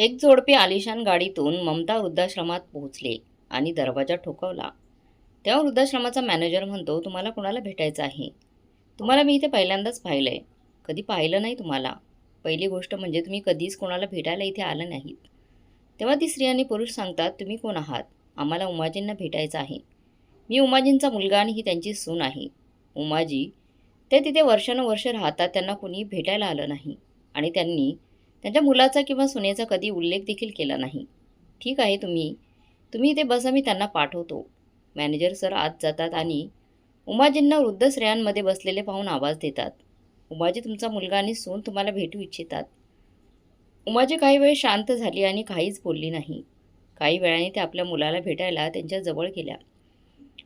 एक जोडपे आलिशान गाडीतून ममता वृद्धाश्रमात पोहोचले आणि दरवाजा ठोकवला. तेव्हा वृद्धाश्रमाचा मॅनेजर म्हणतो तुम्हाला कोणाला भेटायचं आहे? तुम्हाला मी इथे पहिल्यांदाच पाहिलं आहे कधी पाहिलं नाही तुम्हाला. पहिली गोष्ट म्हणजे तुम्ही कधीच कोणाला भेटायला इथे आलं नाहीत. तेव्हा ती स्त्री आणि पुरुष सांगतात तुम्ही कोण आहात? आम्हाला उमाजींना भेटायचं आहे. मी उमाजींचा मुलगा आणि ही त्यांची सून आहे. उमाजी ते तिथे वर्षानुवर्ष राहतात त्यांना कोणी भेटायला आलं नाही आणि त्यांनी त्यांच्या मुलाचा किंवा सुनेचा कधी उल्लेख देखील केला नाही. ठीक आहे तुम्ही. तुम्ही इथे बसा मी त्यांना पाठवतो. मॅनेजर सर आत जातात आणि उमाजींना वृद्ध स्त्रियांमध्ये बसलेले पाहून आवाज देतात. उमाजी तुमचा मुलगा आणि सून तुम्हाला भेटू इच्छितात. उमाजी काही वेळ शांत झाली आणि काहीच बोलली नाही. काही वेळाने ते आपल्या मुलाला भेटायला त्यांच्या जवळ गेल्या.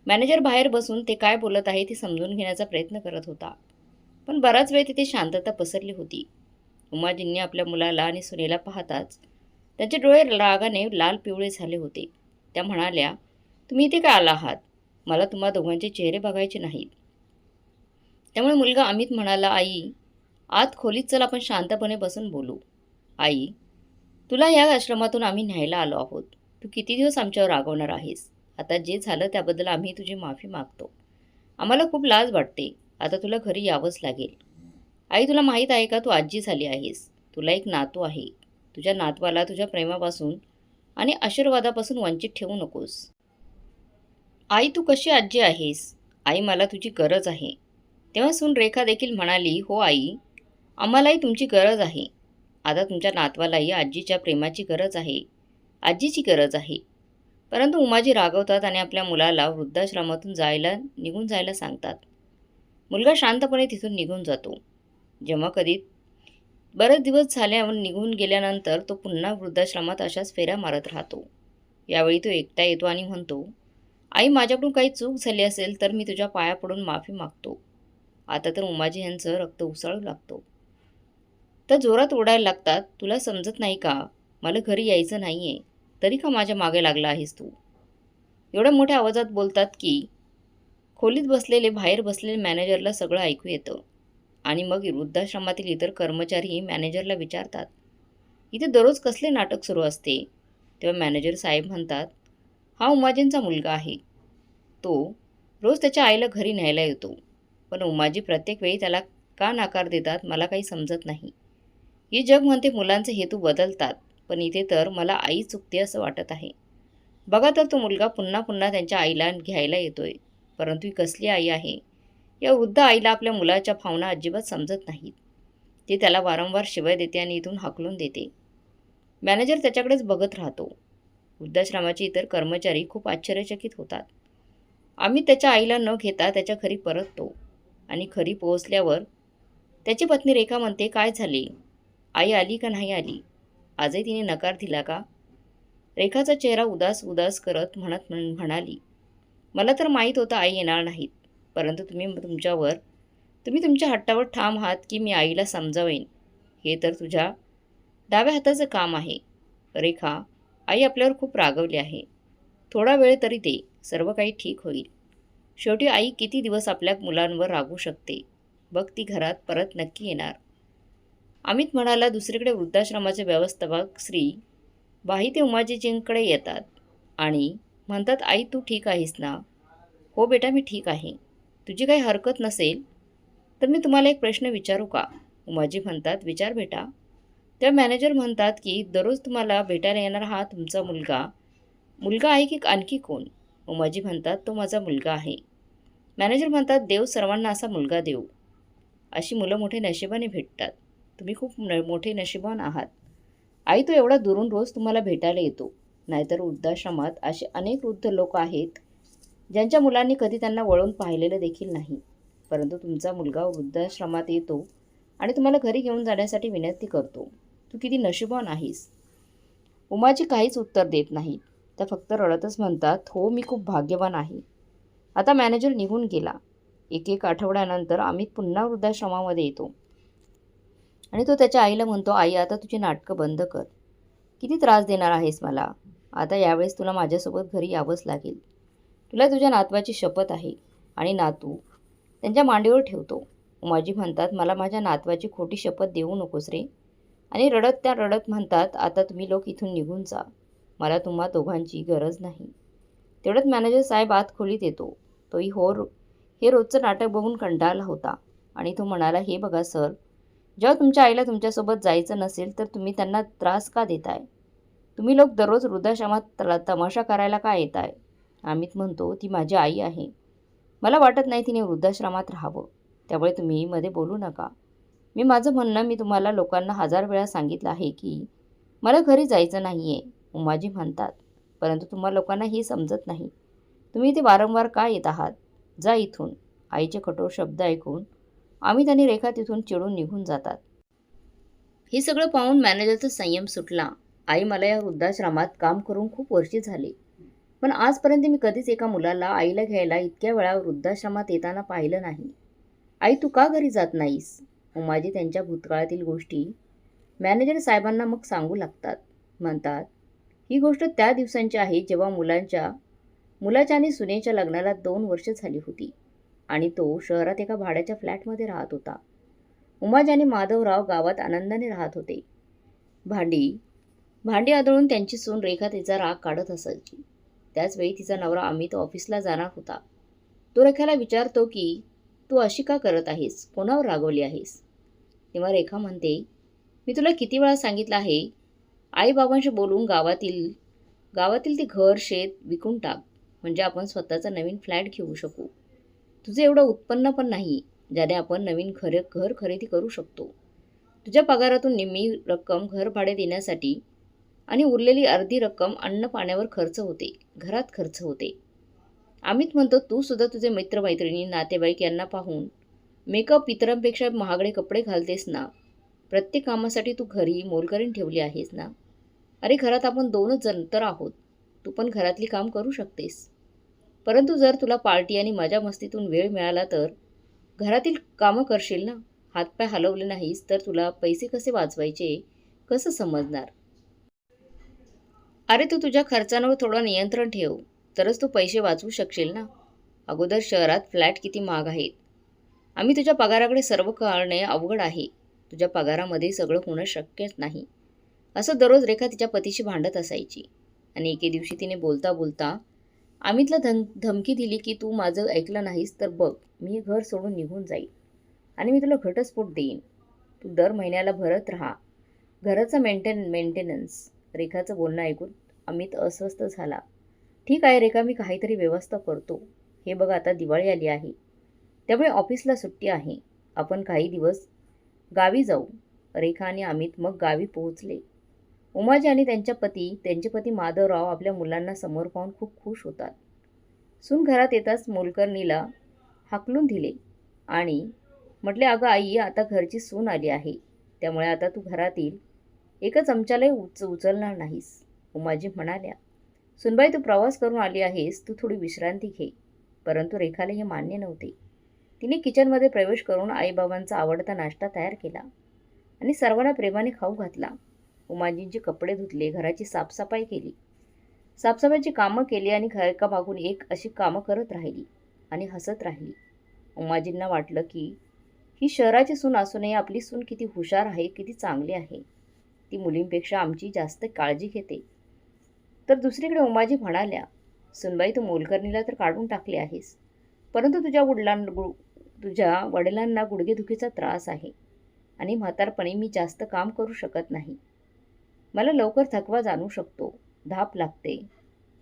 मॅनेजर बाहेर बसून ते काय बोलत आहे ते समजून घेण्याचा प्रयत्न करत होता. पण बराच वेळ तिथे शांतता पसरली होती. उमाजींनी आपल्या मुलाला आणि सुनेला पाहताच त्यांचे डोळे रागाने लाल पिवळे झाले होते. त्या म्हणाल्या तुम्ही इथे काय आला आहात? मला तुम्हा दोघांचे चेहरे बघायचे नाहीत. त्यामुळे मुलगा अमित म्हणाला आई आत खोलीत चल आपण शांतपणे बसून बोलू. आई तुला या आश्रमातून आम्ही न्यायला आलो आहोत. तू किती दिवस आमच्यावर रागवणार आहेस? आता जे झालं त्याबद्दल आम्ही तुझी माफी मागतो. आम्हाला खूप लाज वाटते. आता तुला घरी यावंच लागेल. आई तुला माहीत आहे का? तू आजी झाली आहेस. तुला एक नातू आहे. तुझ्या नातवाला तुझ्या प्रेमापासून आणि आशीर्वादापासून वंचित ठेवू नकोस. आई तू कशी आजी आहेस? आई मला तुझी गरज आहे. तेव्हा सून रेखा देखील म्हणाली हो आई आम्हालाही तुमची गरज आहे. आता तुमच्या नातवालाही आजीच्या प्रेमाची गरज आहे. आजीची गरज आहे. परंतु उमाजी रागवतात आणि आपल्या मुलाला वृद्धाश्रमातून जायला निघून जायला सांगतात. मुलगा शांतपणे तिथून निघून जातो. जमा करीत बरेच दिवस झाल्यावर निघून गेल्यानंतर तो पुन्हा वृद्धाश्रमात अशाच फेऱ्या मारत राहतो. यावेळी तो एकटा येतो आणि म्हणतो आई माझ्याकडून काही चूक झाली असेल तर मी तुझ्या पाया पडून माफी मागतो. आता तर उमाजी यांचं रक्त उसळू लागतो. तर जोरात ओढायला लागतात तुला समजत नाही का? मला घरी यायचं नाही आहे तरी का माझ्या मागे लागला आहेस तू? एवढ्या मोठ्या आवाजात बोलतात की खोलीत बसलेले बाहेर बसलेले मॅनेजरला सगळं ऐकू येतं. आणि मग वृद्धाश्रमातील इतर कर्मचारीही मॅनेजरला विचारतात. इथे दररोज कसले नाटक सुरू असते? तेव्हा मॅनेजर साहेब म्हणतात हा उमाजींचा मुलगा आहे. तो रोज त्याच्या आईला घरी न्यायला येतो. पण उमाजी प्रत्येक वेळी त्याला का नाकार देतात मला काही समजत नाही. हे जग म्हणते मुलांचे हेतू बदलतात पण इथे तर मला आई चुकते असं वाटत आहे. बघा तर तो मुलगा पुन्हा पुन्हा त्यांच्या आईला घ्यायला येतोय. परंतु ही कसली आई आहे? या वृद्ध आईला आपल्या मुलाच्या भावना अजिबात समजत नाहीत. ती त्याला वारंवार शिवाय देते आणि इथून हाकलून देते. मॅनेजर त्याच्याकडेच बघत राहतो. वृद्धाश्रमाचे इतर कर्मचारी खूप आश्चर्यचकित होतात. आम्ही त्याच्या आईला न घेता त्याच्या घरी परततो आणि घरी पोहोचल्यावर त्याची पत्नी रेखा म्हणते काय झाले? आई आली का नाही आली? आजही तिने नकार दिला का? रेखाचा चेहरा उदास उदास करत म्हणत म्हण- म्हणाली मला तर माहीत होतं आई येणार नाहीत. परंतु तुम्ही तुमच्यावर तुम्ही तुमच्या हट्टावर ठाम आहात की मी आईला समजावेन. हे तर तुझ्या डाव्या हाताचं काम आहे. रेखा आई आपल्यावर खूप रागवली आहे. थोडा वेळ तरी दे सर्व काही ठीक होईल. शेवटी आई किती दिवस आपल्या मुलांवर रागू शकते? बघ ती घरात परत नक्की येणार. अमित म्हणाला दुसरीकडे वृद्धाश्रमाचे व्यवस्थापक श्री बाही ते उमाजीजींकडे येतात आणि म्हणतात आई तू ठीक आहेस ना? हो बेटा मी ठीक आहे. तुझी काही हरकत नसेल तर मी तुम्हाला एक प्रश्न विचारू का? उमाजी म्हणतात विचार बेटा. तेव्हा मॅनेजर म्हणतात की दररोज तुम्हाला भेटायला येणारा हा तुमचा मुलगा. मुलगा आहे की आणखी कोण? उमाजी म्हणतात तो माझा मुलगा आहे. मॅनेजर म्हणतात देव सर्वांना असा मुलगा देऊ. अशी मुलं मोठे नशिबाने भेटतात. तुम्ही खूप न मोठे नशिबान आहात. आई तो एवढा दुरून रोज तुम्हाला भेटायला येतो. नाहीतर वृद्धाश्रमात असे अनेक वृद्ध लोक आहेत ज्यांच्या मुलांनी कधी त्यांना वळून पाहिलेलं देखील नाही. परंतु तुमचा मुलगा वृद्धाश्रमात येतो आणि तुम्हाला घरी घेऊन जाण्यासाठी विनंती करतो. तू किती नशिबान आहेस. उमाजी काहीच उत्तर देत नाहीत. त्या फक्त रडतच म्हणतात हो मी खूप भाग्यवान आहे. आता मॅनेजर निघून गेला. एक एक आठवड्यानंतर अमित पुन्हा वृद्धाश्रमामध्ये येतो. आणि तो त्याच्या आईला म्हणतो आई आता तुझी नाटकं बंद कर. किती त्रास देणार आहेस मला. आता यावेळेस तुला माझ्यासोबत घरी यावंच लागेल. तुला तुझ्या नातवाची शपथ आहे आणि नातू त्यांच्या मांडीवर ठेवतो. उमाजी म्हणतात मला माझ्या नातवाची खोटी शपथ देऊ नकोस रे. आणि रडत त्या रडत म्हणतात आता तुम्ही लोक इथून निघून जा. मला तुम्हा दोघांची गरज नाही. तेवढ्यात मॅनेजर साहेब आत खोलीत येतो. तोही हो हे रोजचं नाटक बघून कंटाळला होता आणि तो म्हणाला हे बघा सर जेव्हा तुमच्या आईला तुमच्यासोबत जायचं नसेल तर तुम्ही त्यांना त्रास का देताय? तुम्ही लोक दररोज वृद्धाश्रमात तला तमाशा करायला का येत आहे अमित म्हणतो ती माझी आई आहे. मला वाटत नाही तिने वृद्धाश्रमात राहावं. त्यामुळे तुम्ही मध्ये बोलू नका. मी माझं म्हणणं मी तुम्हाला लोकांना हजार वेळा सांगितलं आहे की मला घरी जायचं नाही आहे उमाजी म्हणतात. परंतु तुम्हाला लोकांना हे समजत नाही. तुम्ही इथे वारंवार का येत आहात? जा इथून. आईचे कठोर शब्द ऐकून अमित आणि रेखा तिथून चिडून निघून जातात. हे सगळं पाहून मॅनेजरचा संयम सुटला. आई मला या वृद्धाश्रमात काम करून खूप वर्षे झाली. पण आजपर्यंत मी कधीच एका मुलाला आईला घ्यायला इतक्या वेळा वृद्धाश्रमात येताना पाहिलं नाही. आई तू का घरी जात नाहीस? उमाजी त्यांच्या भूतकाळातील गोष्टी मॅनेजर साहेबांना मग सांगू लागतात. म्हणतात ही गोष्ट त्या दिवसांची आहे जेव्हा मुलांच्या मुलाच्या आणि सुनेच्या लग्नाला दोन वर्ष झाली होती आणि तो शहरात एका भाड्याच्या फ्लॅटमध्ये राहत होता. उमाजी आणि माधवराव गावात आनंदाने राहत होते. भांडी भांडी आदळून त्यांची सून रेखा तिचा राग काढत असायची. त्याचवेळी तिचा नवरा अमित ऑफिसला जाणार होता. तो रेखाला विचारतो की तू अशी का करत आहेस? कोणावर रागवली आहेस? तेव्हा रेखा म्हणते मी तुला किती वेळा सांगितलं आहे आईबाबांशी बोलून गावातील गावातील ते घर शेत विकून टाक म्हणजे आपण स्वतःचा नवीन फ्लॅट घेऊ शकू. तुझं एवढं उत्पन्न पण नाही ज्याने आपण नवीन खरे घर खरेदी करू शकतो. तुझ्या पगारातून निम्मी रक्कम घर भाडे देण्यासाठी आणि उरलेली अर्धी रक्कम अन्न पाण्यावर खर्च होते. घरात खर्च होते. अमित म्हणतो तू सुद्धा तुझे मित्रमैत्रिणी नातेवाईक यांना पाहून मेकअप इतरांपेक्षा महागडे कपडे घालतेस ना? प्रत्येक कामासाठी तू घरी मोलकरीण ठेवली आहेस ना? अरे घरात आपण दोनच जण तर आहोत. तू पण घरातली काम करू शकतेस. परंतु जर तुला पार्टी आणि मजा मस्तीतून वेळ मिळाला तर घरातील कामं करशील ना? हातपाय हलवले नाहीस तर तुला पैसे कसे वाचवायचे? कसं समजणार? अरे तू तुझ्या खर्चांवर थोडं नियंत्रण ठेव. तरच तू पैसे वाचवू शकशील ना? अगोदर शहरात फ्लॅट किती महाग आहेत? आम्ही तुझ्या पगाराकडे सर्व करणे अवघड आहे. तुझ्या पगारामध्ये सगळं होणं शक्यच नाही. असं दररोज रेखा तिच्या पतीशी भांडत असायची. आणि एके दिवशी तिने बोलता बोलता अमितला धम धमकी दिली की तू माझं ऐकलं नाहीस तर बघ मी घर सोडून निघून जाईल आणि मी तुला घटस्फोट देईन. तू दर महिन्याला भरत राहा. घराचा मेंटेन मेंटेनन्स रेखाचं बोलणं ऐकून अमित अस्वस्थ झाला. ठीक आहे रेखा मी काहीतरी व्यवस्था करतो. हे बघा आता दिवाळी आली आहे. त्यामुळे ऑफिसला सुट्टी आहे. आपण काही दिवस गावी जाऊ. रेखा आणि अमित मग गावी पोहोचले. उमाजी आणि त्यांच्या पती त्यांचे पती माधवराव आपल्या मुलांना समोर पाहून खूप खुश होतात. सून घरात येताच मोलकर्णीला हाकलून दिले आणि म्हटले अगं आई आता घरची सून आली आहे. त्यामुळे आता तू घरातील एका चमच्यालाही उच उचलणार नाहीस. उमाजी म्हणाल्या सुनबाई तू प्रवास करून आली आहेस तू थोडी विश्रांती घे. परंतु रेखाला हे मान्य नव्हते. तिने किचनमध्ये प्रवेश करून आईबाबांचा आवडता नाश्ता तयार केला आणि सर्वांना प्रेमाने खाऊ घातला. उमाजींचे कपडे धुतले घराची साफसफाई केली. साफसफाईची कामं केली आणि घर एका एक अशी कामं करत राहिली आणि हसत राहिली. उमाजींना वाटलं की ही शहराची सून असूनही आपली सून किती हुशार आहे किती चांगली आहे. ती मुलींपेक्षा आमची जास्त काळजी घेते. तर दुसरीकडे उमाजी म्हणाल्या सुनबाई तू मोलकर्णीला तर काढून टाकले आहेस. परंतु तुझ्या वडिलां गु तुझ्या वडिलांना गुडघेदुखीचा त्रास आहे आणि म्हातारपणी मी जास्त काम करू शकत नाही. मला लवकर थकवा जाणू शकतो. धाप लागते.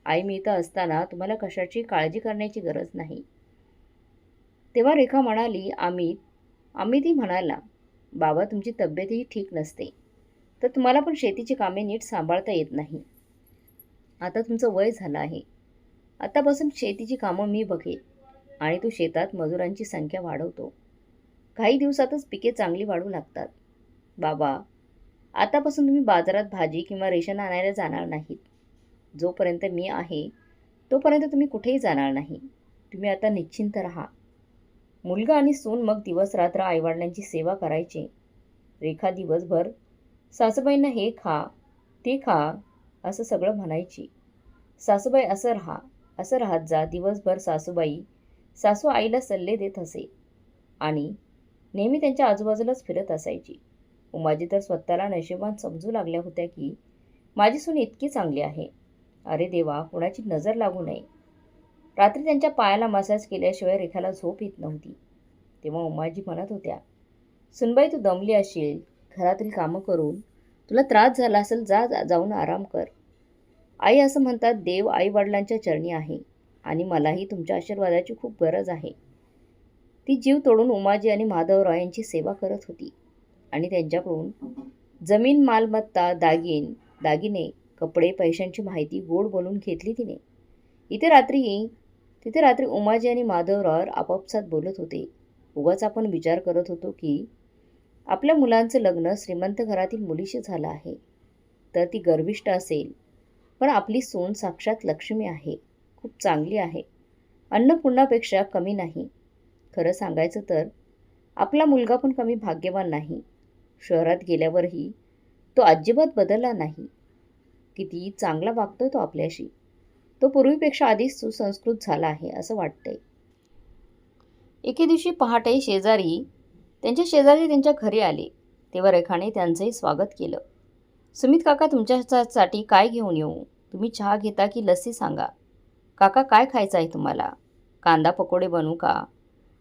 आई मी इथं असताना तुम्हाला कशाची काळजी करण्याची गरज नाही. तेव्हा रेखा म्हणाली अमित अमितही म्हणाला बाबा तुमची तब्येतही ठीक नसते. तर तुम्हाला पण शेतीची कामे नीट सांभाळता येत नाही. आता तुमचं वय झालं आहे. आतापासून शेतीची कामं मी बघेन आणि तू शेतात मजुरांची संख्या वाढवतो. काही दिवसातच पिके चांगली वाढू लागतात. बाबा आतापासून तुम्ही बाजारात भाजी किंवा रेशन आणायला जाणार नाहीत. जोपर्यंत मी आहे तोपर्यंत तुम्ही कुठेही जाणार नाही. तुम्ही आता निश्चिंत राहा. मुलगा आणि सून मग दिवस रात्र आईवडिलांची सेवा करायचे. रेखा दिवसभर सासूबाईंना हे खा ते खा असं सगळं म्हणायची. सासूबाई असं राहा असं राहत जा दिवसभर सासूबाई सासू आईला सल्ले देत असे. आणि नेहमी त्यांच्या आजूबाजूलाच फिरत असायची. उमाजी तर स्वतःला नशिबान समजू लागल्या होत्या की माझी सून इतकी चांगली आहे. अरे देवा कोणाची नजर लागू नये. रात्री त्यांच्या पायाला मसाज केल्याशिवाय रेखाला झोप येत नव्हती. तेव्हा उमाजी म्हणत होत्या सुनबाई तू दमली असशील घरातील कामं करून तुला त्रास झाला असेल जा जाऊन आराम कर. आई असं म्हणतात देव आई वडिलांच्या चरणी आहे आणि मलाही तुमच्या आशीर्वादाची खूप गरज आहे. ती जीव तोडून उमाजी आणि माधवराव यांची सेवा करत होती आणि त्यांच्याकडून जमीन मालमत्ता दागिन दागिने कपडे पैशांची माहिती गोड बोलून घेतली तिने. इथे रात्री तिथे रात्री उमाजी आणि माधवराव आपापसात बोलत होते. उगाच आपण विचार करत होतो की आपल्या मुलांचं लग्न श्रीमंत घरातील मुलीशी झालं आहे. तर ती गर्विष्ठ असेल. पण आपली सून साक्षात लक्ष्मी आहे. खूप चांगली आहे. अन्नपूर्णापेक्षा कमी नाही. खरं सांगायचं तर आपला मुलगा पण कमी भाग्यवान नाही. शहरात गेल्यावरही तो अजिबात बदलला नाही. किती चांगला वागतो तो आपल्याशी. तो पूर्वीपेक्षा आधीच सुसंस्कृत झाला आहे असं वाटतंय. एके दिवशी पहाटे शेजारी त्यांच्या शेजारी त्यांच्या घरी आले. तेव्हा रेखाने त्यांचंही स्वागत केलं. सुमित काका तुमच्यासाठी काय घेऊन येऊ? तुम्ही चहा घेता की लस्सी सांगा? काका काय खायचं आहे तुम्हाला? कांदा पकोडे बनवू का?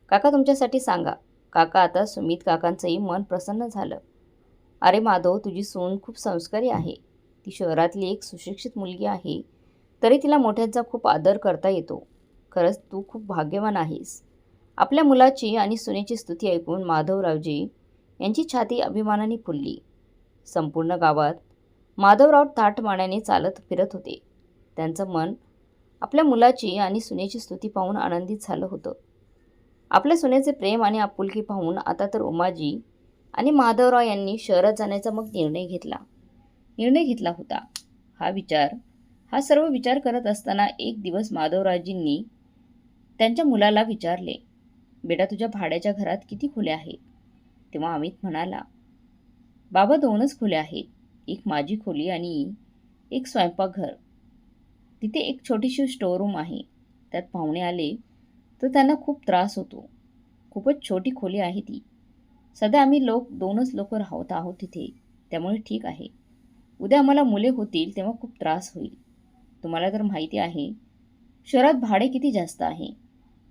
काका तुमच्यासाठी सांगा. काका आता सुमित काकांचंही मन प्रसन्न झालं. अरे माधव तुझी सून खूप संस्कारी आहे. ती शहरातली एक सुशिक्षित मुलगी आहे. तरी तिला मोठ्यांचा खूप आदर करता येतो. खरंच तू खूप भाग्यवान आहेस. आपल्या मुलाची आणि सुनेची स्तुती ऐकून माधवरावजी यांची छाती अभिमानाने फुलली. संपूर्ण गावात माधवराव ताटमाण्याने चालत फिरत होते. त्यांचं मन आपल्या मुलाची आणि सुनेची स्तुती पाहून आनंदित झालं होतं. आपल्या सुनेचे प्रेम आणि आपुलकी पाहून आता तर उमाजी आणि माधवराव यांनी शहरात जाण्याचा मग निर्णय घेतला. निर्णय घेतला होता. हा विचार हा सर्व विचार करत असताना एक दिवस माधवरावजींनी त्यांच्या मुलाला विचारले बेटा तुझ्या भाड्याच्या घरात किती खोल्या आहेत? तेव्हा अमित म्हणाला बाबा दोनच खोल्या आहेत. एक माझी खोली आणि एक स्वयंपाकघर. तिथे एक छोटीशी स्टोअरूम आहे. त्यात पाहुणे आले तर त्यांना खूप त्रास होतो. खूपच छोटी खोली आहे ती. सध्या आम्ही लोक दोनच लोक राहत आहोत तिथे. त्यामुळे ठीक आहे. उद्या आम्हाला मुले होतील तेव्हा खूप त्रास होईल. तुम्हाला तर माहिती आहे शहरात भाडे किती जास्त आहे.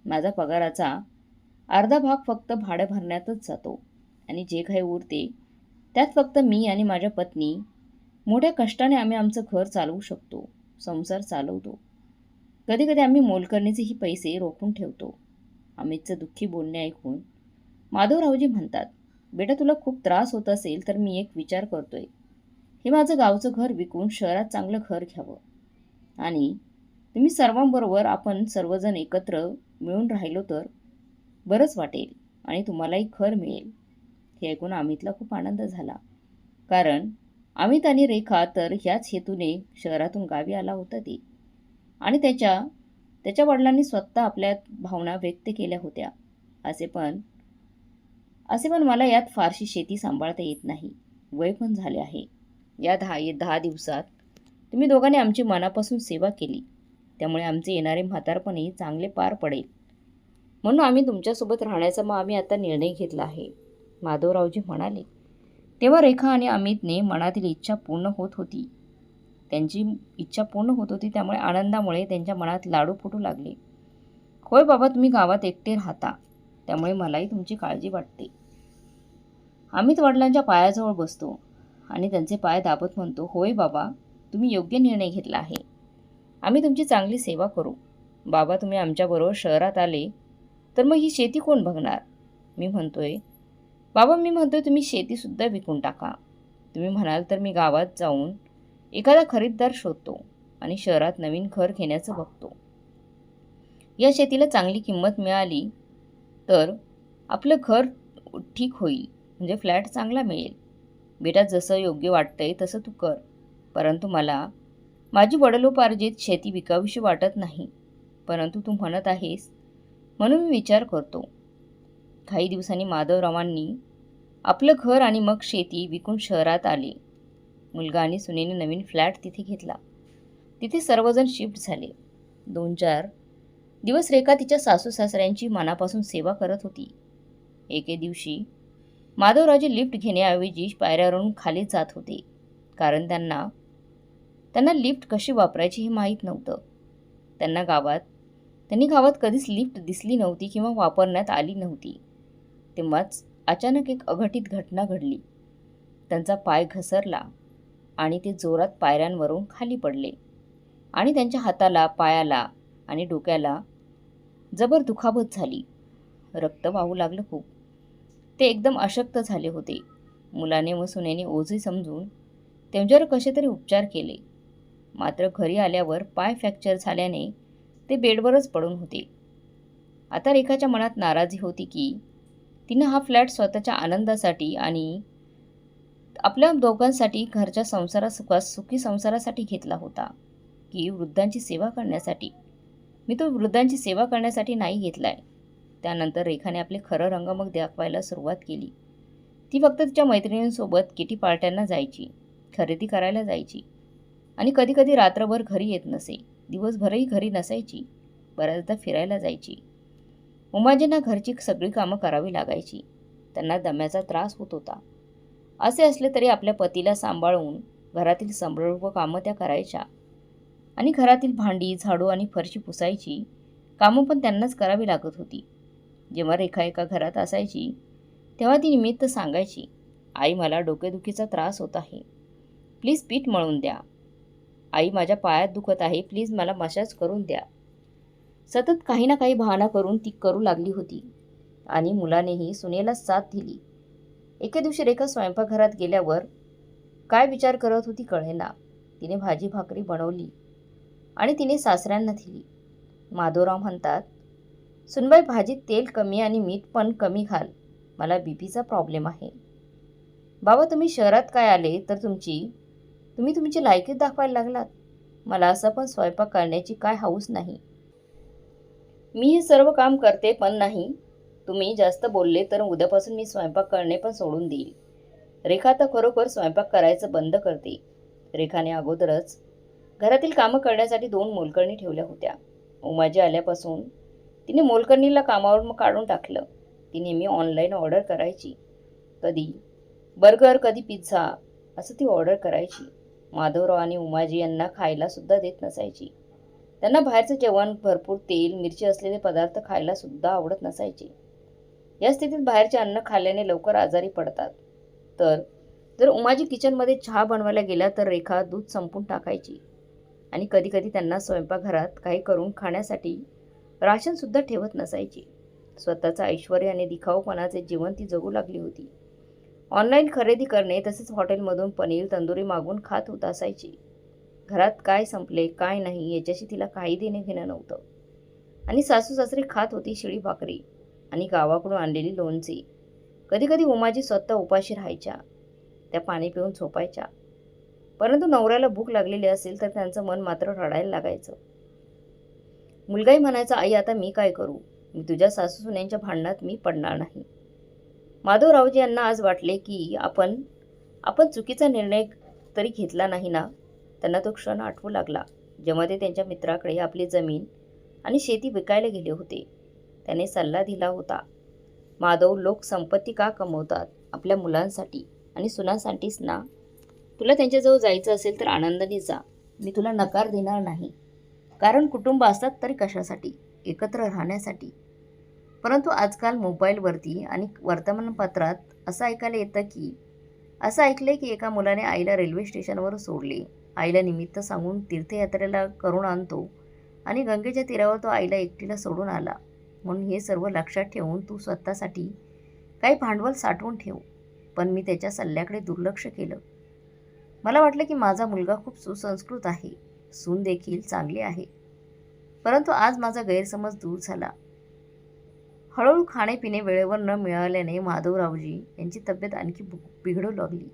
माझा पगाराचा अर्धा भाग फक्त भाडं भरण्यातच जातो. आणि जे काही उरते त्यात फक्त मी आणि माझ्या पत्नी मोठ्या कष्टाने आम्ही आमचं घर चालवू शकतो संसार चालवतो. कधीकधी आम्ही मोलकरणीचेही पैसे रोखून ठेवतो. अमितचं दुःखी बोलणे ऐकून माधवरावजी म्हणतात बेटा तुला खूप त्रास होत असेल तर मी एक विचार करतोय. हे माझं गावचं घर विकून शहरात चांगलं घर घ्यावं. आणि तुम्ही सर्वांबरोबर आपण सर्वजण एकत्र मिळून राहिलो तर बरंच वाटेल आणि तुम्हालाही खर मिळेल. हे ऐकून अमितला खूप आनंद झाला. कारण अमित आणि रेखा तर ह्याच हेतूने शहरातून गावी आला होता ते. आणि त्याच्या त्याच्या वडिलांनी स्वतः आपल्या भावना व्यक्त केल्या होत्या. असे पण असे पण मला यात फारशी शेती सांभाळता येत नाही. वय पण झाले आहे. या दहा दहा दिवसात तुम्ही दोघांनी आमची मनापासून सेवा केली. त्यामुळे आमचे येणारे म्हातारपणही चांगले पार पडेल. म्हणून आम्ही तुमच्यासोबत राहण्याचा मग आम्ही आता निर्णय घेतला आहे. माधवरावजी म्हणाले तेव्हा रेखा आणि अमितने मनातील इच्छा पूर्ण होत होती. त्यांची इच्छा पूर्ण होत होती त्यामुळे आनंदामुळे त्यांच्या मनात लाडू फुटू लागले. होय बाबा तुम्ही गावात एकटे राहता. त्यामुळे मलाही तुमची काळजी वाटते. अमित वडिलांच्या पायाजवळ बसतो आणि त्यांचे पाय दाबत म्हणतो होय बाबा तुम्ही योग्य निर्णय घेतला आहे. आम्ही तुमची चांगली सेवा करू. बाबा तुम्ही आमच्याबरोबर शहरात आले तर मग ही शेती कोण बघणार? मी म्हणतोय बाबा मी म्हणतोय तुम्ही शेतीसुद्धा विकून टाका. तुम्ही म्हणाल तर मी गावात जाऊन एखादा खरीददार शोधतो आणि शहरात नवीन घर घेण्याचं बघतो. या शेतीला चांगली किंमत मिळाली तर आपलं घर ठीक होईल म्हणजे फ्लॅट चांगला मिळेल. बेटा जसं योग्य वाटतंय तसं तू कर. परंतु मला माझी वडलोपार्जित शेती विकावीशी वाटत नाही. परंतु तू म्हणत आहेस म्हणून मी विचार करतो. काही दिवसांनी माधवरावांनी आपलं घर आणि मग शेती विकून शहरात आले. मुलगा आणि सुनेने नवीन फ्लॅट तिथे घेतला. तिथे सर्वजण शिफ्ट झाले. दोन चार दिवस रेखा तिच्या सासू सासऱ्यांची मनापासून सेवा करत होती. एके दिवशी माधवराजे लिफ्ट घेण्याऐवजी पायऱ्यावरून खाली जात होते. कारण त्यांना त्यांना लिफ्ट कशी वापरायची हे माहीत नव्हतं. त्यांना गावात त्यांनी गावात कधीच लिफ्ट दिसली नव्हती किंवा वापरण्यात आली नव्हती. तेव्हाच अचानक एक अघटित घटना घडली. त्यांचा पाय घसरला आणि ते जोरात पायऱ्यांवरून खाली पडले आणि त्यांच्या हाताला पायाला आणि डोक्याला जबर दुखापत झाली. रक्त वाहू लागलं खूप. ते एकदम अशक्त झाले होते. मुलाने व सुनेने ओझे समजून त्यांच्यावर कसे तरी उपचार केले. मात्र घरी आल्यावर पाय फ्रॅक्चर झाल्याने ते बेडवरच पडून होते. आता रेखाच्या मनात नाराजी होती की तिनं हा फ्लॅट स्वतःच्या आनंदासाठी आणि आपल्या दोघांसाठी घरच्या संसारासुखा सुखी संसारासाठी घेतला होता की वृद्धांची सेवा करण्यासाठी. मी तो वृद्धांची सेवा करण्यासाठी नाही घेतला आहे त्यानंतर रेखाने आपले खरं रंग मग दाखवायला सुरुवात केली. ती फक्त तिच्या मैत्रिणींसोबत किटी पार्ट्यांना जायची खरेदी करायला जायची आणि कधीकधी रात्रभर घरी येत नसे. दिवसभरही घरी नसायची बऱ्याचदा फिरायला जायची. उमाजींना घरची सगळी कामं करावी लागायची. त्यांना दम्याचा त्रास होत होता. असे असले तरी आपल्या पतीला सांभाळून घरातील सर्व कामं त्या करायच्या. आणि घरातील भांडी झाडू आणि फरशी पुसायची. कामं पण त्यांनाच करावी लागत होती. जेव्हा रेखा एका घरात असायची तेव्हा ती निमित्त सांगायची आई मला डोकेदुखीचा त्रास होत आहे. प्लीज पीठ मळून द्या. आई माझ्या पायात दुखत आहे प्लीज मला मसाज करून द्या. सतत काही ना काही बहाणा करून ती करू लागली होती आणि मुलानेही सुनेला साथ दिली. एके दिवशी रेखा स्वयंपाकघरात गेल्यावर काय विचार करत होती कळेना. तिने भाजी भाकरी बनवली आणि तिने सासऱ्यांना दिली. माधवराव म्हणतात सुनबाई भाजीत तेल कमी आणि मीठ पण कमी घाल. मला बीपीचा प्रॉब्लेम आहे. बाबा तुम्ही शहरात काय आले तर तुमची तुम्ही तुमची लायकीत दाखवायला लागलात. मला असं पण स्वयंपाक करण्याची काय हाऊस नाही. मी हे सर्व काम करते पण नाही. तुम्ही जास्त बोलले तर उद्यापासून मी स्वयंपाक करणे पण सोडून देईल. रेखा तर खरोखर स्वयंपाक करायचं बंद करते. रेखाने अगोदरच घरातील कामं करण्यासाठी दोन मोलकर्णी ठेवल्या होत्या. उमाजी आल्यापासून तिने मोलकर्णीला कामावर मग काढून टाकलं. ती नेहमी ऑनलाईन ऑर्डर करायची. कधी बर्गर कधी पिझ्झा असं ती ऑर्डर करायची. माधवराव आणि उमाजी यांना खायला सुद्धा देत नसायची. त्यांना बाहेरचं जेवण भरपूर तेल मिरची असलेले पदार्थ खायला सुद्धा आवडत नसायचे. या स्थितीत बाहेरचे अन्न खाल्ल्याने लवकर आजारी पडतात. तर जर उमाजी किचनमध्ये चहा बनवायला गेल्या तर रेखा दूध संपून टाकायची. आणि कधीकधी त्यांना स्वयंपाकघरात काही करून खाण्यासाठी राशनसुद्धा ठेवत नसायची. स्वतःचं ऐश्वर आणि दिखाऊपणाचे जीवन ती जगू लागली होती. ऑनलाईन खरेदी करणे तसेच हॉटेलमधून पनीर तंदुरी मागून खात होत असायची घरात काय संपले काय नाही याच्याशी तिला काही देणे घेणं नव्हतं. आणि सासू सासरे खात होती शिळी भाकरी आणि गावाकडून आणलेली लोणची. कधीकधी उमाजी स्वतः उपाशी राहायच्या त्या पाणी पिऊन झोपायच्या. परंतु नवऱ्याला भूक लागलेली असेल तर त्यांचं मन मात्र रडायला लागायचं. मुलगाही म्हणायचा आई आता मी काय करू? मी तुझ्या सासू सुन्यांच्या भांडणात मी पडणार नाही. माधवरावजी यांना आज वाटले की आपण आपण चुकीचा निर्णय तरी घेतला नाही ना? त्यांना तो क्षण आठवू लागला जेव्हा ते त्यांच्या मित्राकडे आपली जमीन आणि शेती विकायला गेले होते. त्याने सल्ला दिला होता माधव लोक संपत्ती का कमवतात? आपल्या मुलांसाठी आणि सुनांसाठीच ना? तुला त्यांच्याजवळ जायचं असेल तर आनंदाने जा. मी तुला नकार देणार नाही. कारण कुटुंब असतात तरी कशासाठी? एकत्र राहण्यासाठी. परंतु आजकाल मोबाईलवरती आणि वर्तमानपत्रात असं ऐकायला येतं की असं ऐकलं की एका मुलाने आईला रेल्वे स्टेशनवर सोडले. आईला निमित्त सांगून तीर्थयात्रेला करून आणतो आणि गंगेच्या तीरावर तो आईला एकटीला सोडून आला. म्हणून हे सर्व लक्षात ठेवून तू स्वतःसाठी काही भांडवल साठवून ठेव. पण मी त्याच्या सल्ल्याकडे दुर्लक्ष केलं. मला वाटलं की माझा मुलगा खूप सुसंस्कृत आहे. सून देखील चांगली आहे. परंतु आज माझा गैरसमज दूर झाला. हळूहळू खाणेपिणे वेळेवर न मिळाल्याने माधवरावजी यांची तब्येत आणखी बिघडू लागली.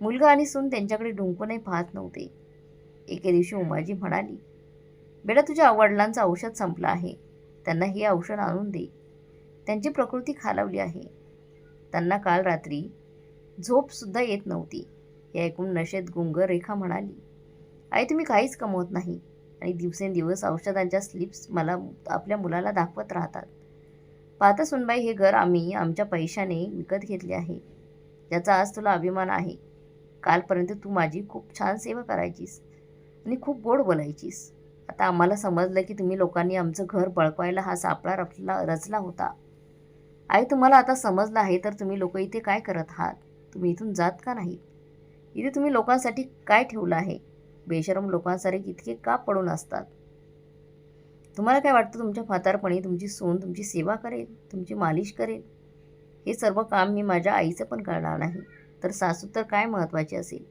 मुलगा आणि सून त्यांच्याकडे डुंकूनही पाहत नव्हते. एके दिवशी उमाजी म्हणाली बेटा तुझ्या वडिलांचं औषध संपलं आहे. त्यांना हे औषध आणून दे. त्यांची प्रकृती खालावली आहे. त्यांना काल रात्री झोपसुद्धा येत नव्हती. हे ऐकून नशेत गुंग रेखा म्हणाली आई तुम्ही काहीच कमवत नाही आणि दिवसेंदिवस औषधांच्या स्लिप्स मला आपल्या मुलाला दाखवत राहतात. पाहता सुनबाई हे घर आम्ही आमच्या पैशाने विकत घेतले आहे. ज्याचा आज तुला अभिमान आहे. कालपर्यंत तू माझी खूप छान सेवा करायचीस आणि खूप गोड बोलायचीस. आता आम्हाला समजलं की तुम्ही लोकांनी आमचं घर बळकवायला हा सापळा रचला रचला होता. आई तुम्हाला आता समजलं आहे तर तुम्ही लोक इथे काय करत आहात? तुम्ही इथून जात का नाही इथे तुम्ही लोकांसाठी काय ठेवलं आहे? बेशरम लोकांसारखे इतके का पडून असतात? तुम्हाला काय वाटतं? तुमच्या म्हातारपणी तुमची सून तुमची सेवा करेल तुमची मालिश करेल. हे सर्व काम मी माझ्या आईचं पण करणार नाही. तर सासू तर काय महत्त्वाची असेल?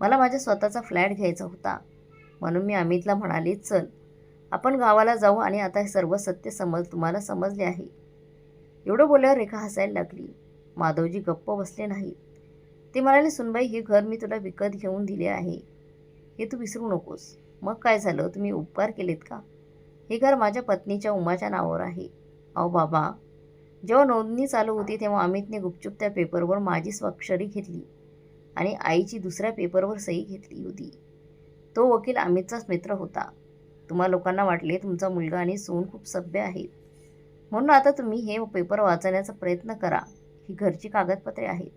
मला माझ्या स्वतःचा फ्लॅट घ्यायचा होता. म्हणून मी अमितला म्हणाले चल आपण गावाला जाऊ आणि आता हे सर्व सत्य समज तुम्हाला समजले आहे. एवढं बोलल्यावर रेखा हसायला लागली. माधवजी गप्प बसले नाहीत. ते म्हणाले सुनबाई हे घर मी तुला विकत घेऊन दिले आहे. हे तू विसरू नकोस. मग काय झालं? तुम्ही उपकार केलेत का? हे घर माझ्या पत्नीच्या उमाच्या नावावर आहे. अहो बाबा जेव्हा नोंदणी चालू होती तेव्हा अमितने गुपचूप त्या पेपरवर माझी स्वाक्षरी घेतली आणि आईची दुसऱ्या पेपरवर सही घेतली होती. तो वकील अमितचाच मित्र होता. तुम्हा लोकांना वाटले तुमचा मुलगा आणि सून खूप सभ्य आहेत. म्हणून आता तुम्ही हे पेपर वाचण्याचा प्रयत्न करा. ही घरची कागदपत्रे आहेत.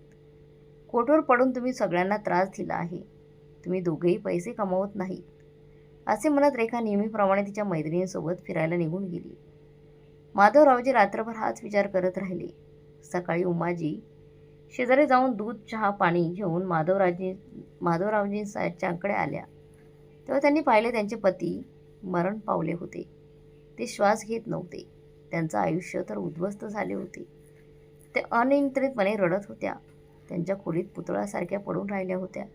कोटवर पडून तुम्ही सगळ्यांना त्रास दिला आहे. तुम्ही दोघेही पैसे कमावत नाही असे म्हणत रेखा नेहमीप्रमाणे तिच्या मैत्रिणींसोबत फिरायला निघून गेली. माधवरावजी रात्रभर हाच विचार करत राहिले. सकाळी उमाजी शेजारी जाऊन दूध चहा पाणी घेऊन माधवराजी माधवरावजींच्याकडे आल्या. तेव्हा त्यांनी पाहिले त्यांचे पती मरण पावले होते. ते श्वास घेत नव्हते. त्यांचं आयुष्य तर उद्ध्वस्त झाले होते. ते अनियंत्रितपणे रडत होत्या. त्यांच्या खोलीत पुतळासारख्या पडून राहिल्या होत्या.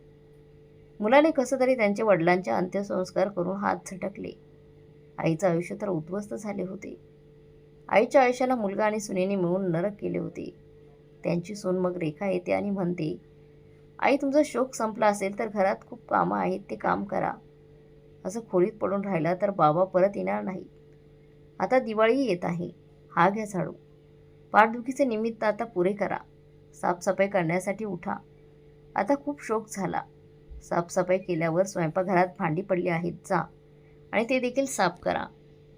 मुलाने कसं तरी त्यांच्या वडिलांचे अंत्यसंस्कार करून हात झटकले. आईचं आयुष्य तर उद्ध्वस्त झाले होते. आईच्या आयुष्याला मुलगा आणि सुनेने मिळून नरक केले होते. त्यांची सून मग रेखा येते आणि म्हणते आई तुमचा शोक संपला असेल तर घरात खूप कामं आहेत ते काम करा. असं खोलीत पडून राहिला तर बाबा परत येणार नाही. आता दिवाळी येत आहे. हा घ्या झाडू. पाठदुखीचे निमित्त आता पुरे करा. साफसफाई करण्यासाठी उठा. आता खूप शोक झाला. साफसफाई केल्यावर स्वयंपाकघरात भांडी पडली आहेत जा. आणि ते देखील साफ करा.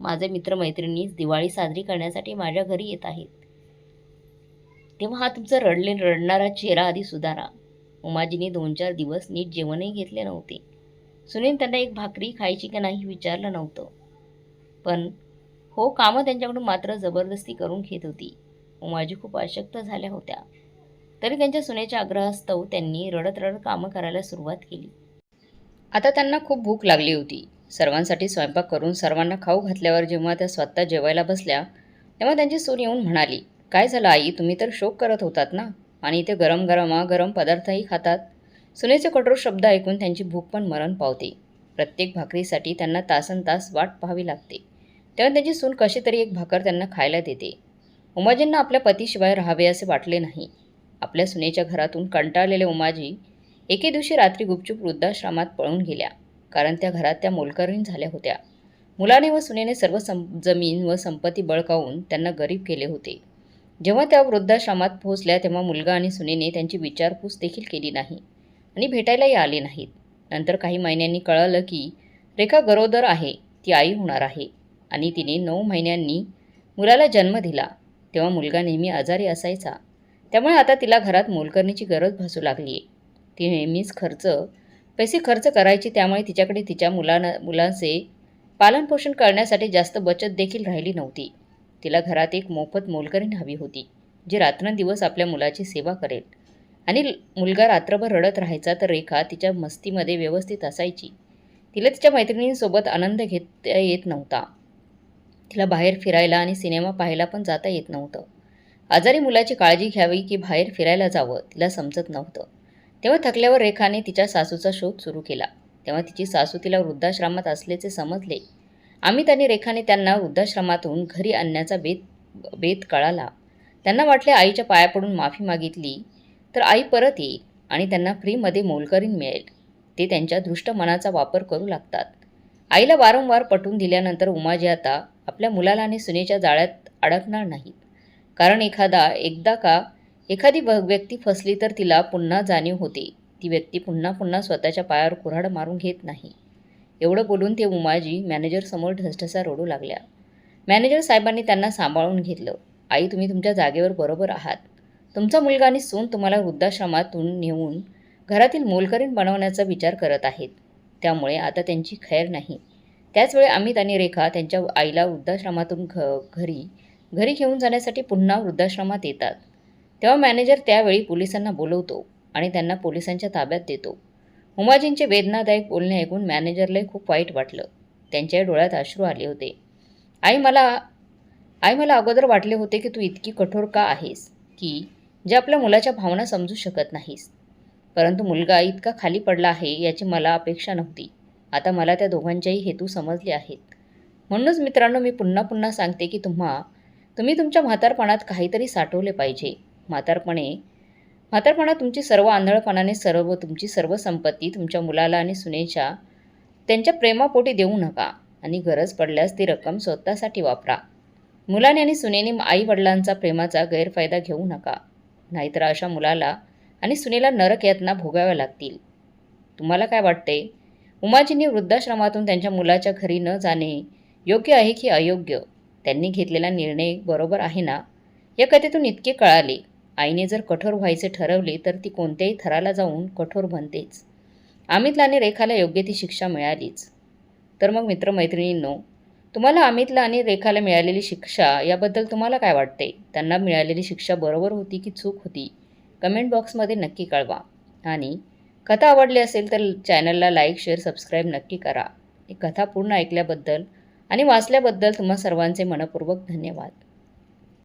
माझे मित्रमैत्रिणी दिवाळी साजरी करण्यासाठी माझ्या घरी येत आहेत. तेव्हा हा तुमचा रडले रडणारा चेहरा आधी सुधारा. उमाजीने दोन चार दिवस नीट जेवणही घेतले नव्हते. सुनील त्यांना एक भाकरी खायची का नाही विचारलं नव्हतं. पण हो कामं त्यांच्याकडून मात्र जबरदस्ती करून घेत होती. उमाजी खूप अशक्त झाल्या होत्या. तरी त्यांच्या सुनेच्या आग्रहास्तव त्यांनी रडत रडत कामं करायला सुरुवात केली. आता त्यांना खूप भूक लागली होती. सर्वांसाठी स्वयंपाक करून सर्वांना खाऊ घातल्यावर जेव्हा त्या स्वतः जेवायला बसल्या तेव्हा त्यांची सून येऊन म्हणाली काय झालं आई? तुम्ही तर शोक करत होतात ना? आणि इथे गरम गरमागरम पदार्थही खातात. सुनेचे कठोर शब्द ऐकून त्यांची भूक पण मरण पावते. प्रत्येक भाकरीसाठी त्यांना तासन तास वाट पाहावी लागते. तेव्हा त्यांची सून कशी तरी एक भाकर त्यांना खायला देते. उमाजींना आपल्या पतीशिवाय राहावे असे वाटले नाही. आपल्या सुनेच्या घरातून कंटाळलेले उमाजी एके दिवशी रात्री गुपचूप वृद्धाश्रमात पळून गेल्या कारण त्या घरात त्या मोलकरीण झाल्या होत्या. मुलाने व सुनेने सर्व सं जमीन व संपत्ती बळकावून त्यांना गरीब केले होते. जेव्हा त्या वृद्धाश्रमात पोहोचल्या तेव्हा मुलगा आणि सुनेने त्यांची विचारपूस देखील केली नाही आणि भेटायलाही आले नाहीत. नंतर काही महिन्यांनी कळलं की रेखा गरोदर आहे ती आई होणार आहे आणि तिने नऊ महिन्यांनी मुलाला जन्म दिला. तेव्हा मुलगा नेहमी आजारी असायचा. त्यामुळे आता तिला घरात मोलकरणीची गरज भासू लागली आहे ती नेहमीच खर्च पैसे खर्च करायची त्यामुळे तिच्याकडे तिच्या मुलांना मुलांचे पालनपोषण करण्यासाठी जास्त बचत देखील राहिली नव्हती. तिला घरात एक मोफत मोलकरीण हवी होती जी रात्रंदिवस आपल्या मुलाची सेवा करेल. आणि मुलगा रात्रभर रडत राहायचा तर रेखा तिच्या मस्तीमध्ये व्यवस्थित असायची. तिला तिच्या मैत्रिणींसोबत आनंद घेता येत नव्हता. तिला बाहेर फिरायला आणि सिनेमा पाहायला पण जाता येत नव्हतं. आजारी मुलाची काळजी घ्यावी की बाहेर फिरायला जावं तिला समजत नव्हतं. तेव्हा थकल्यावर रेखाने तिच्या सासूचा शोध सुरू केला. तेव्हा तिची सासू तिला वृद्धाश्रमात असल्याचे समजले. आम्ही आणि रेखाने त्यांना वृद्धाश्रमातून घरी आणण्याचा बेत बेत कळाला. त्यांना वाटले आईच्या पाया पडून माफी मागितली तर आई परत येईल आणि त्यांना फ्रीमध्ये मोलकरीन मिळेल. ते त्यांच्या दृष्ट मनाचा वापर करू लागतात. आईला वारंवार पटवून दिल्यानंतर उमाजी आता आपल्या मुलाला आणि सुनेच्या जाळ्यात अडकणार नाहीत. कारण एखादा एकदा का एखादी व्यक्ती फसली तर तिला पुन्हा जाणीव होते. ती व्यक्ती पुन्हा पुन्हा स्वतःच्या पायावर कुऱ्हाड मारून घेत नाही. एवढं बोलून ते उमाजी मॅनेजरसमोर ढसढसा रडू लागल्या. मॅनेजर साहेबांनी त्यांना सांभाळून घेतलं. आई तुम्ही तुमच्या जागेवर बरोबर आहात. तुमचा मुलगा आणि सून तुम्हाला वृद्धाश्रमातून नेऊन घरातील मोलकरीण बनवण्याचा विचार करत आहेत. त्यामुळे आता त्यांची खैर नाही. त्याचवेळी अमित आणि रेखा त्यांच्या आईला वृद्धाश्रमातून घ घरी घरी घेऊन जाण्यासाठी पुन्हा वृद्धाश्रमात येतात. तेव्हा मॅनेजर त्यावेळी पोलिसांना बोलवतो आणि त्यांना पोलिसांच्या ताब्यात देतो. उमाजींचे वेदनादायक बोलणे ऐकून मॅनेजरलाही खूप वाईट वाटलं. त्यांच्या डोळ्यात अश्रू आले होते. आई मला आई मला अगोदर वाटले होते की तू इतकी कठोर का आहेस की जे आपल्या मुलाच्या भावना समजू शकत नाहीस. परंतु मुलगा इतका खाली पडला आहे याची मला अपेक्षा नव्हती. आता मला त्या दोघांच्याही हेतू समजले आहेत. म्हणूनच मित्रांनो मी पुन्हा पुन्हा सांगते की तुम्हा तुम्ही तुमच्या म्हातारपणात काहीतरी साठवले पाहिजे. म्हातारपणे म्हातारपणात तुमची सर्व आंधळपणाने सर्व तुमची सर्व संपत्ती तुमच्या मुलाला आणि सुनेच्या त्यांच्या प्रेमापोटी देऊ नका आणि गरज पडल्यास ती रक्कम स्वतःसाठी वापरा. मुलाने आणि सुनेने आई वडिलांचा प्रेमाचा गैरफायदा घेऊ नका. नाहीतर अशा मुलाला आणि सुनेला नरक यातना भोगाव्या लागतील. तुम्हाला काय वाटते? उमाजींनी वृद्धाश्रमातून त्यांच्या मुलाच्या घरी न जाणे योग्य आहे की अयोग्य? त्यांनी घेतलेला निर्णय बरोबर आहे ना? या कथेतून इतके कळाले. आईने जर कठोर व्हायचे ठरवले तर ती कोणत्याही थराला जाऊन कठोर बनतेच अमितला आणि रेखाला योग्य ती शिक्षा मिळालीच. तर मग मित्रमैत्रिणींनो तुम्हाला अमितला आणि रेखाला मिळालेली शिक्षा याबद्दल तुम्हाला काय वाटते? त्यांना मिळालेली शिक्षा बरोबर होती की चूक होती? कमेंट बॉक्समध्ये नक्की कळवा. आणि कथा आवडली असेल तर चॅनलला लाईक शेअर सबस्क्राईब नक्की करा. ही कथा पूर्ण ऐकल्याबद्दल आणि वाचल्याबद्दल तुम्हा सर्वांचे मनपूर्वक धन्यवाद.